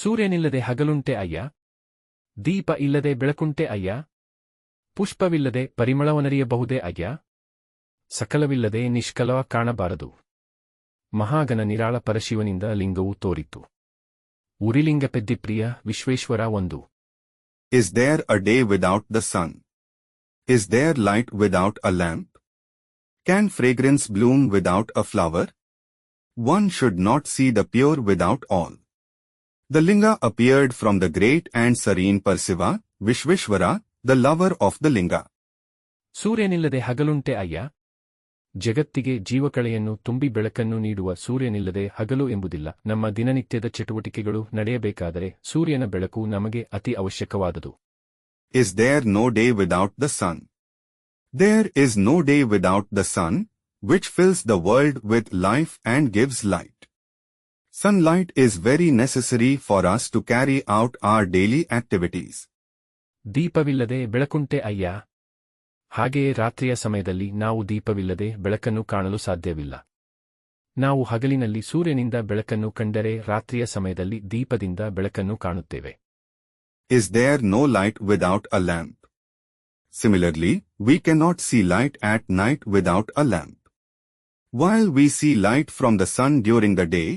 ಸೂರ್ಯನಿಲ್ಲದೆ ಹಗಲುಂಟೆ ಅಯ್ಯ? ದೀಪ ಇಲ್ಲದೆ ಬೆಳಕುಂಟೆ ಅಯ್ಯ? ಪುಷ್ಪವಿಲ್ಲದೆ ಪರಿಮಳವನರಿಯಬಹುದೇ ಅಯ್ಯ? ಸಕಲವಿಲ್ಲದೆ ನಿಷ್ಕಲವ ಕಾಣಬಾರದು. ಮಹಾಗನ ನಿರಾಳ ಪರಶಿವನಿಂದ ಲಿಂಗವು ತೋರಿತು. ಉರಿಲಿಂಗ ಪೆದ್ದಿಪ್ರಿಯ ವಿಶ್ವೇಶ್ವರ ಒಂದು. Is there a day without the sun is there light without a lamp can fragrance bloom without a flower one should not see the pure without all The linga appeared from the great and serene Parsiva, Vishveshwara, the lover of the linga. ಸೂರ್ಯನಿಲ್ಲದೆ ಹಗಲುಂಟೆ ಅಯ್ಯ ಜಗತ್ತಿಗೆ ಜೀವಕಳೆಯನ್ನು ತುಂಬಿ ಬೆಳಕನ್ನು ನೀಡುವ ಸೂರ್ಯನಿಲ್ಲದೆ ಹಗಲು ಎಂಬುದಿಲ್ಲ ನಮ್ಮ ದಿನನಿತ್ಯದ ಚಟುವಟಿಕೆಗಳು ನಡೆಯಬೇಕಾದರೆ ಸೂರ್ಯನ Belaku Namage Ati ಅವಶ್ಯಕವಾದುದು Is there no day without the sun? There is no day without the sun, which fills the world with life and gives light. Sunlight is very necessary for us to carry out our daily activities. ದೀಪವಿಲ್ಲದೆ ಬೆಳಕುಂಟೆ ಅಯ್ಯ ಹಾಗೆಯೇ ರಾತ್ರಿಯ ಸಮಯದಲ್ಲಿ ನಾವು ದೀಪವಿಲ್ಲದೆ ಬೆಳಕನ್ನು ಕಾಣಲು ಸಾಧ್ಯವಿಲ್ಲ ನಾವು ಹಗಲಿನಲ್ಲಿ ಸೂರ್ಯನಿಂದ ಬೆಳಕನ್ನು ಕಂಡರೆ ರಾತ್ರಿಯ ಸಮಯದಲ್ಲಿ ದೀಪದಿಂದ ಬೆಳಕನ್ನು ಕಾಣುತ್ತೇವೆ Is there no light without a lamp? Similarly, we cannot see light at night without a lamp. While we see light from the sun during the day,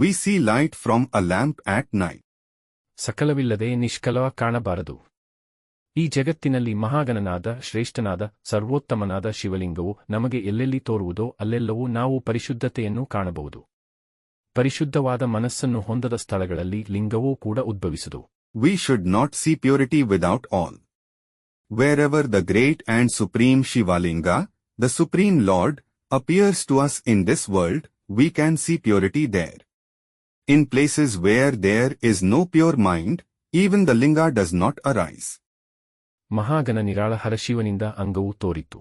we see light from a lamp at night ಸಕಲವಿಲ್ಲದೆ ನಿಷ್ಕಲವ ಕಾಣಬಾರದು. ಈ ಜಗತ್ತಿನಲ್ಲಿ ಮಹಾಗಣನಾದ ಶ್ರೇಷ್ಠನಾದ ಸರ್ವೋತ್ತಮನಾದ ಶಿವಲಿಂಗವು ನಮಗೆ ಎಲ್ಲೆಲ್ಲಿ ತೋರುವುದೋ ಅಲ್ಲೆಲ್ಲವೂ ನಾವು ಪರಿಶುದ್ಧತೆಯನ್ನು ಕಾಣಬಹುದು. ಪರಿಶುದ್ಧವಾದ ಮನಸ್ಸನ್ನು ಹೊಂದದ ಸ್ಥಳಗಳಲ್ಲಿ ಲಿಂಗವೂ ಕೂಡ ಉದ್ಭವಿಸದು. We should not see purity without all wherever the great and supreme Shivalinga the supreme Lord appears to us in this world we can see purity there In places where there is no pure mind, even the linga does not arise. ಮಹಾಗಣ ನಿರಾಳ ಹರಶಿವನಿಂದ ಅಂಗವು ತೋರಿತು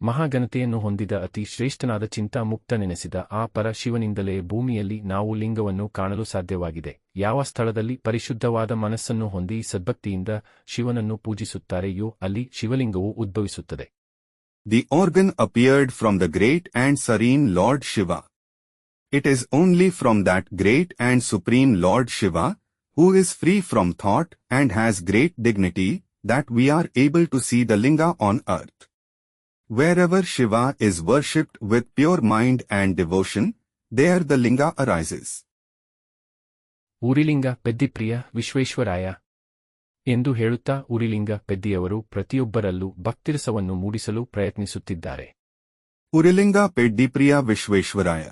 ಮಹಾಗಣತೆಯನ್ನು ಹೊಂದಿದ ಅತಿ ಶ್ರೇಷ್ಠನಾದ ಚಿಂತಾ ಮುಕ್ತ ನೆನೆಸಿದ ಆ ಪರ ಶಿವನಿಂದಲೇ ಭೂಮಿಯಲ್ಲಿ ನಾವು ಲಿಂಗವನ್ನು ಕಾಣಲು ಸಾಧ್ಯವಾಗಿದೆ ಯಾವ ಸ್ಥಳದಲ್ಲಿ ಪರಿಶುದ್ಧವಾದ ಮನಸ್ಸನ್ನು ಹೊಂದಿ ಸದ್ಭಕ್ತಿಯಿಂದ ಶಿವನನ್ನು ಪೂಜಿಸುತ್ತಾರೆಯೋ ಅಲ್ಲಿ ಶಿವಲಿಂಗವು ಉದ್ಭವಿಸುತ್ತದೆ the organ appeared from the great and serene Lord Shiva. It is only from that great and supreme Lord Shiva, who is free from thought and has great dignity, that we are able to see the linga on earth. Wherever Shiva is worshipped with pure mind and devotion, there the linga arises. Urilinga Peddipriya Visvesvaraya ಎಂದು ಹೇಳುತ್ತಾ ಉರಿಲಿಂಗ ಪೆದ್ದಿಯವರು ಪ್ರತಿಯೊಬ್ಬರಲ್ಲೂ ಭಕ್ತಿರಸವನ್ನು ಮೂಡಿಸಲು ಪ್ರಯತ್ನಿಸುತ್ತಿದ್ದಾರೆ Urilinga Peddi Priya Vishweshwaraya.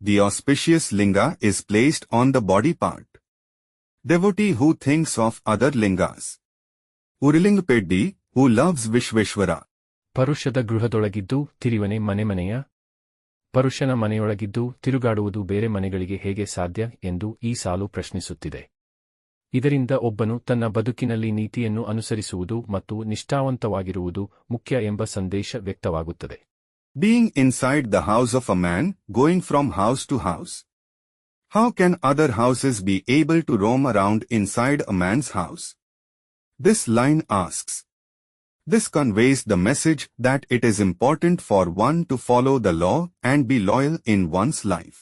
The auspicious linga is placed on the body part. Devotee who thinks of other lingas. Uriling Peddi, who loves Vishveshwara. ಪರುಷದ ಗೃಹದೊಳಗಿದ್ದು ತಿರಿವನೆ ಮನೆಮನೆಯ ಪರುಷನ ಮನೆಯೊಳಗಿದ್ದು ತಿರುಗಾಡುವುದು ಬೇರೆ ಮನೆಗಳಿಗೆ ಹೇಗೆ ಸಾಧ್ಯ ಎಂದು ಈ ಸಾಲು ಪ್ರಶ್ನಿಸುತ್ತಿದೆ ಇದರಿಂದ ಒಬ್ಬನು ತನ್ನ ಬದುಕಿನಲ್ಲಿ ನೀತಿಯನ್ನು ಅನುಸರಿಸುವುದು ಮತ್ತು ನಿಷ್ಠಾವಂತವಾಗಿರುವುದು ಮುಖ್ಯ ಎಂಬ ಸಂದೇಶ ವ್ಯಕ್ತವಾಗುತ್ತದೆ Being inside the house of a man, going from house to house. How can other houses be able to roam around inside a man's house? This line asks. This conveys the message that it is important for one to follow the law and be loyal in one's life.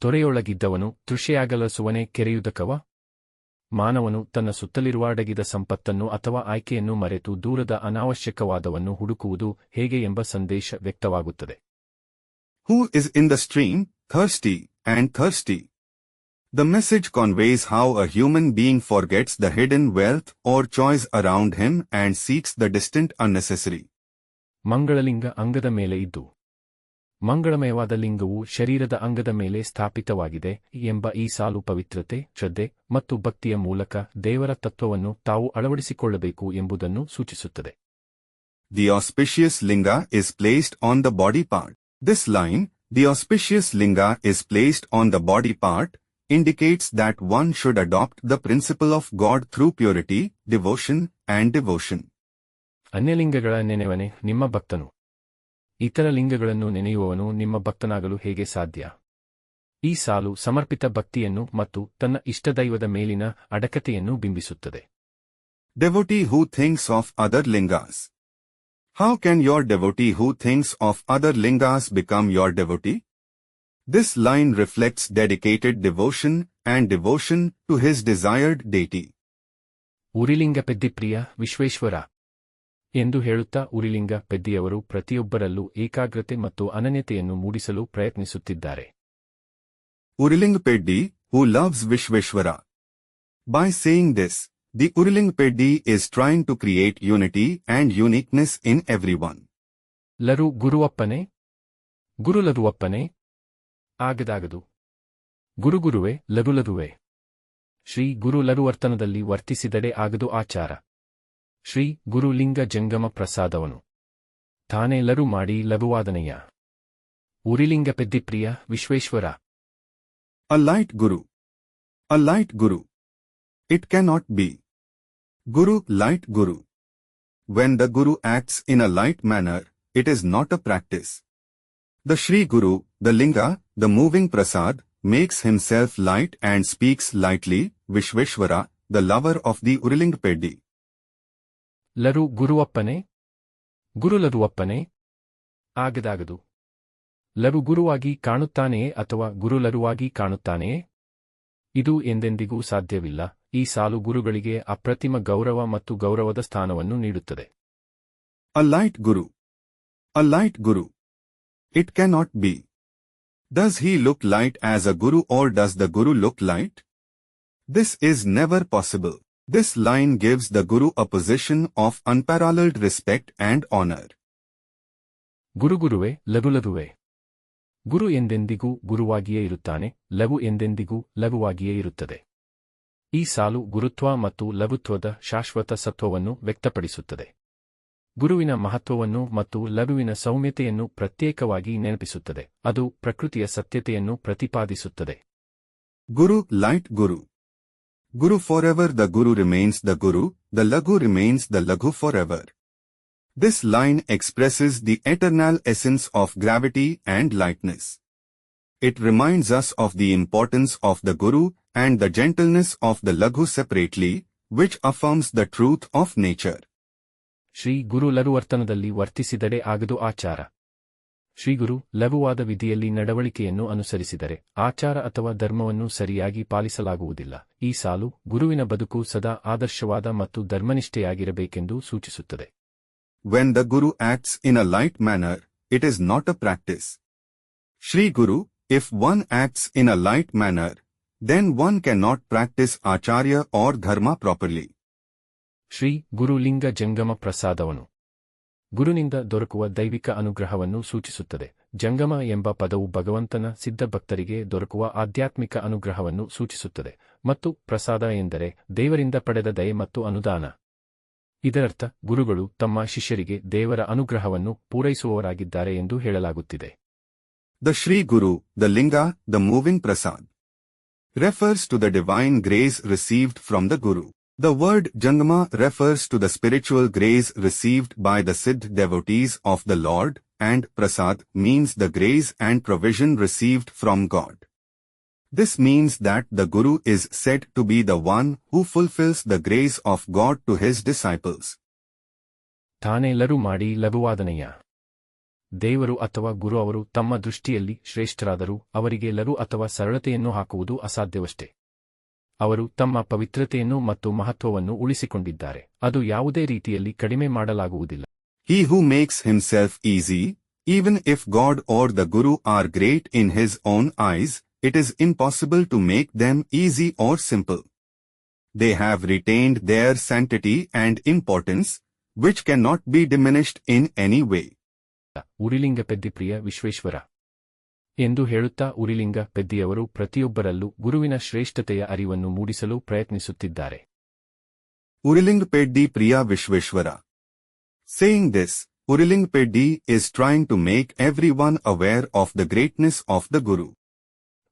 ತೊರೆಯೊಳಗಿದ್ದವನು ತೃಷೆಯಾಗಲಸುವನೆ ಕೆರೆಯುದಕವ ಮಾನವನು ತನ್ನ ಸುತ್ತಲಿರುವ ಅಡಗಿದ ಸಂಪತ್ತನ್ನು ಅಥವಾ ಆಯ್ಕೆಯನ್ನು ಮರೆತು ದೂರದ ಅನಾವಶ್ಯಕವಾದವನ್ನು ಹುಡುಕುವುದು ಹೇಗೆ ಎಂಬ ಸಂದೇಶ ವ್ಯಕ್ತವಾಗುತ್ತದೆ Who is in the stream, thirsty, and thirsty? The message conveys how a human being forgets the hidden wealth or choice around him and seeks the distant unnecessary ಮಂಗಳಲಿಂಗ ಅಂಗದ ಮೇಲೆ ಇದ್ದು ಮಂಗಳಮಯವಾದ ಲಿಂಗವು ಶರೀರದ ಅಂಗದ ಮೇಲೆ ಸ್ಥಾಪಿತವಾಗಿದೆ ಎಂಬ ಈ ಸಾಲು ಪವಿತ್ರತೆ ಶ್ರದ್ಧೆ ಮತ್ತು ಭಕ್ತಿಯ ಮೂಲಕ ದೇವರ ತತ್ವವನ್ನು ತಾವು ಅಳವಡಿಸಿಕೊಳ್ಳಬೇಕು ಎಂಬುದನ್ನು ಸೂಚಿಸುತ್ತದೆ The auspicious linga is placed on the body part. This line, the auspicious linga is placed on the body part, indicates that one should adopt the principle of God through purity, devotion, and devotion. ಅನ್ಯಲಿಂಗಗಳ ನೆನೆವನೆ ನಿಮ್ಮ ಭಕ್ತನು ಇತರ ಲಿಂಗಗಳನ್ನು ನೆನೆಯುವವನು ನಿಮ್ಮ ಭಕ್ತನಾಗಲು ಹೇಗೆ ಸಾಧ್ಯ? ಈ ಸಾಲು ಸಮರ್ಪಿತ ಭಕ್ತಿಯನ್ನು ಮತ್ತು ತನ್ನ ಇಷ್ಟದೈವದ ಮೇಲಿನ ಅಡಕತೆಯನ್ನು ಬಿಂಬಿಸುತ್ತದೆ. Devotee who thinks of other lingas how can your devotee who thinks of other lingas become your devotee this line reflects dedicated devotion and devotion to his desired deity Urilinga Peddipriya Vishweshwara ಎಂದು ಹೇಳುತ್ತಾ ಉರಿಲಿಂಗ ಪೆದ್ದಿಯವರು ಪ್ರತಿಯೊಬ್ಬರಲ್ಲೂ ಏಕಾಗ್ರತೆ ಮತ್ತು ಅನನ್ಯತೆಯನ್ನು ಮೂಡಿಸಲು ಪ್ರಯತ್ನಿಸುತ್ತಿದ್ದಾರೆ. Urilinga Peddi who loves Vishweshwara. By saying this the Urilinga Peddi is trying to create unity unity and in every one ಲರು ಗುರುವಪ್ಪನೆ ಗುರುಲರುವಪ್ಪನೆ ಆಗದಾಗದು. ಗುರುಗುರುವೆ ಲರುಲರುವೆ ಶ್ರೀ ಗುರು ಲರುವರ್ತನದಲ್ಲಿ ವರ್ತಿಸಿದಡೆ ಆಗದು ಆಚಾರ. ಶ್ರೀ ಗುರುಲಿಂಗ ಜಂಗಮ ಪ್ರಸಾದವನು ತಾನೇ ಲರು ಮಾಡಿ ಲಘುವಾದನೆಯ Urilinga Peddipriya Vishweshwar A light Guru. A light Guru. It cannot be. Guru light Guru. When the Guru acts in a light manner, it is not a practice. The Sri Guru, the Linga, the moving Prasad, makes himself light and speaks lightly, Vishveshwara, the lover of the Uriling Peddi. ಲರು ಗುರುವಪ್ಪನೆ? ಗುರುಲರುವಪ್ಪನೆ? ಆಗದಾಗದು. ಲರು ಗುರುವಾಗಿ ಕಾಣುತ್ತಾನೆಯೇ ಅಥವಾ ಗುರುಲರುವಾಗಿ ಕಾಣುತ್ತಾನೆಯೇ? ಇದು ಎಂದೆಂದಿಗೂ ಸಾಧ್ಯವಿಲ್ಲ. ಈ ಸಾಲು ಗುರುಗಳಿಗೆ ಅಪ್ರತಿಮ ಗೌರವ ಮತ್ತು ಗೌರವದ ಸ್ಥಾನವನ್ನು ನೀಡುತ್ತದೆ. A light guru a light guru it It not be does he look light as a guru or does the guru look light this is never possible. This line gives the Guru a position of unparalleled respect and honor. ಗುರುಗುರುವೆ ಲಘುಲಘುವೆ ಗುರು ಎಂದೆಂದಿಗೂ ಗುರುವಾಗಿಯೇ ಇರುತ್ತಾನೆ ಲಘು ಎಂದೆಂದಿಗೂ ಲಘುವಾಗಿಯೇ ಇರುತ್ತದೆ ಈ ಸಾಲು ಗುರುತ್ವ ಮತ್ತು ಲಘುತ್ವದ ಶಾಶ್ವತ ಸತ್ವವನ್ನು ವ್ಯಕ್ತಪಡಿಸುತ್ತದೆ ಗುರುವಿನ ಮಹತ್ವವನ್ನು ಮತ್ತು ಲಘುವಿನ ಸೌಮ್ಯತೆಯನ್ನು ಪ್ರತ್ಯೇಕವಾಗಿ ನೆನಪಿಸುತ್ತದೆ ಅದು ಪ್ರಕೃತಿಯ ಸತ್ಯತೆಯನ್ನು ಪ್ರತಿಪಾದಿಸುತ್ತದೆ guru light Guru. Guru forever the Guru remains the Guru, the Laghu remains the Laghu forever. This line expresses the eternal essence of gravity and lightness. It reminds us of the importance of the Guru and the gentleness of the Laghu separately, which affirms the truth of nature. Shri ಗುರು ಲಘುವರ್ತನದಲ್ಲಿ ವರ್ತಿಸಿದಡೆ ಆಗದು ಆಚಾರ ಶ್ರೀಗುರು ಲಘುವಾದ ವಿಧಿಯಲ್ಲಿ ನಡವಳಿಕೆಯನ್ನು ಅನುಸರಿಸಿದರೆ ಆಚಾರ ಅಥವಾ ಧರ್ಮವನ್ನು ಸರಿಯಾಗಿ ಪಾಲಿಸಲಾಗುವುದಿಲ್ಲ. ಈ ಸಾಲು ಗುರುವಿನ ಬದುಕು ಸದಾ ಆದರ್ಶವಾದ ಮತ್ತು ಧರ್ಮನಿಷ್ಠೆಯಾಗಿರಬೇಕೆಂದು ಸೂಚಿಸುತ್ತದೆ. When the guru acts in a light manner it is not a practice Shri guru if one acts in a light manner then one can not practice acharya or dharma properly Shri ಗುರುಲಿಂಗ ಜಂಗಮ ಪ್ರಸಾದವನು. ಗುರುನಿಂದ ದೊರಕುವ ದೈವಿಕ ಅನುಗ್ರಹವನ್ನು ಸೂಚಿಸುತ್ತದೆ. ಜಂಗಮ ಎಂಬ ಪದವು ಭಗವಂತನ ಸಿದ್ಧ ಭಕ್ತರಿಗೆ ದೊರಕುವ ಆಧ್ಯಾತ್ಮಿಕ ಅನುಗ್ರಹವನ್ನು ಸೂಚಿಸುತ್ತದೆ ಮತ್ತು ಪ್ರಸಾದ ಎಂದರೆ ದೇವರಿಂದ ಪಡೆದ ದಯೆ ಮತ್ತು ಅನುದಾನ. ಇದರರ್ಥ, ಗುರುಗಳು ತಮ್ಮ ಶಿಷ್ಯರಿಗೆ ದೇವರ ಅನುಗ್ರಹವನ್ನು ಪೂರೈಸುವವರಾಗಿದ್ದಾರೆ ಎಂದು ಹೇಳಲಾಗುತ್ತಿದೆ. The Shri guru the linga the moving prasad refers to the divine grace received from the Guru. The word Jangama refers to the spiritual grace received by the Siddh devotees of the Lord, and Prasad means the grace and provision received from God. This means that the Guru is said to be the one who fulfills the grace of God to his disciples. Tane ಲರು ಮಾಡಿ ಲಘುವಾದನೆಯ ದೇವರು ಅಥವಾ ಗುರು ಅವರು ತಮ್ಮ ದೃಷ್ಟಿಯಲ್ಲಿ ಶ್ರೇಷ್ಠರಾದರೂ ಅವರಿಗೆ ಲರು ಅಥವಾ ಸರಳತೆಯನ್ನು ಹಾಕುವುದು ಅಸಾಧ್ಯವಷ್ಟೇ ಅವರು ತಮ್ಮ ಪವಿತ್ರತೆಯನ್ನು ಮತ್ತು ಮಹತ್ವವನ್ನು ಉಳಿಸಿಕೊಂಡಿದ್ದಾರೆ. ಅದು ಯಾವುದೇ ರೀತಿಯಲ್ಲಿ ಕಡಿಮೆ ಮಾಡಲಾಗುವುದಿಲ್ಲ. He who makes himself easy even if god or the guru are great in his own eyes it it impossible to make them easy or simple they have have their their sanctity importance which can not be diminished in any way Urilinga Peddipriya Vishweshwara ಎಂದು ಹೇಳುತ್ತಾ ಉರಿಲಿಂಗ ಪೆದ್ದಿಯವರು ಪ್ರತಿಯೊಬ್ಬರಲ್ಲೂ ಗುರುವಿನ ಶ್ರೇಷ್ಠತೆಯ ಅರಿವನ್ನು ಮೂಡಿಸಲು ಪ್ರಯತ್ನಿಸುತ್ತಿದ್ದಾರೆ. Urilinga Peddi Priya Vishweshwara. Saying this Urilinga Peddi is trying to make everyone aware of the greatness of the guru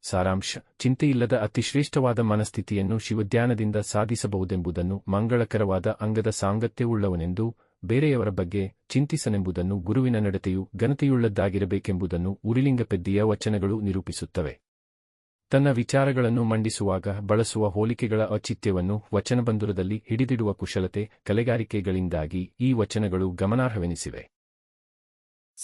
ಸಾರಾಂಶ ಚಿಂತೆಯಿಲ್ಲದ ಅತಿಶ್ರೇಷ್ಠವಾದ ಮನಸ್ಥಿತಿಯನ್ನು ಶಿವಧ್ಯಾನದಿಂದ ಸಾಧಿಸಬಹುದೆಂಬುದನ್ನು ಮಂಗಳಕರವಾದ ಅಂಗದ ಸಾಂಗತ್ಯವುಳ್ಳವನೆಂದು ಬೇರೆಯವರ ಬಗ್ಗೆ ಚಿಂತಿಸನೆಂಬುದನ್ನು ಗುರುವಿನ ನಡತೆಯು ಘನತೆಯುಳ್ಳದ್ದಾಗಿರಬೇಕೆಂಬುದನ್ನು ಉರಿಲಿಂಗಪೆದ್ದಿಯ ವಚನಗಳು ನಿರೂಪಿಸುತ್ತವೆ. ತನ್ನ ವಿಚಾರಗಳನ್ನು ಮಂಡಿಸುವಾಗ ಬಳಸುವ ಹೋಲಿಕೆಗಳ ಔಚಿತ್ಯವನ್ನು ವಚನಬಂಧುರದಲ್ಲಿ ಹಿಡಿದಿಡುವ ಕುಶಲತೆ ಕಲೆಗಾರಿಕೆಗಳಿಂದಾಗಿ ಈ ವಚನಗಳು ಗಮನಾರ್ಹವೆನಿಸಿವೆ.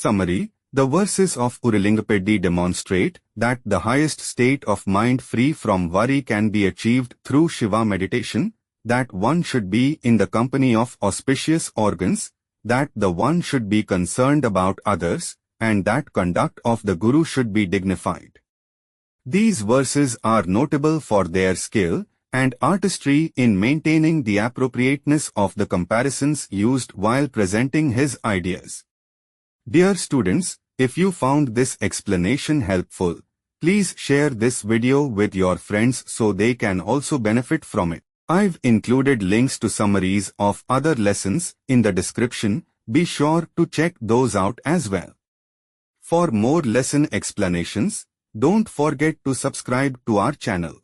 Summary. The verses of Urilingapeddi demonstrate that the highest state of mind free from worry can be achieved through Shiva meditation, that one should be in the company of auspicious organs, that the one should be concerned about others, and that conduct of the Guru should be dignified. These verses are notable for their skill and artistry in maintaining the appropriateness of the comparisons used while presenting his ideas. Dear students, if you found this explanation helpful, please share this video with your friends so they can also benefit from it. I've included links to summaries of other lessons in the description. Be sure to check those out as well. For more lesson explanations, don't forget to subscribe to our channel.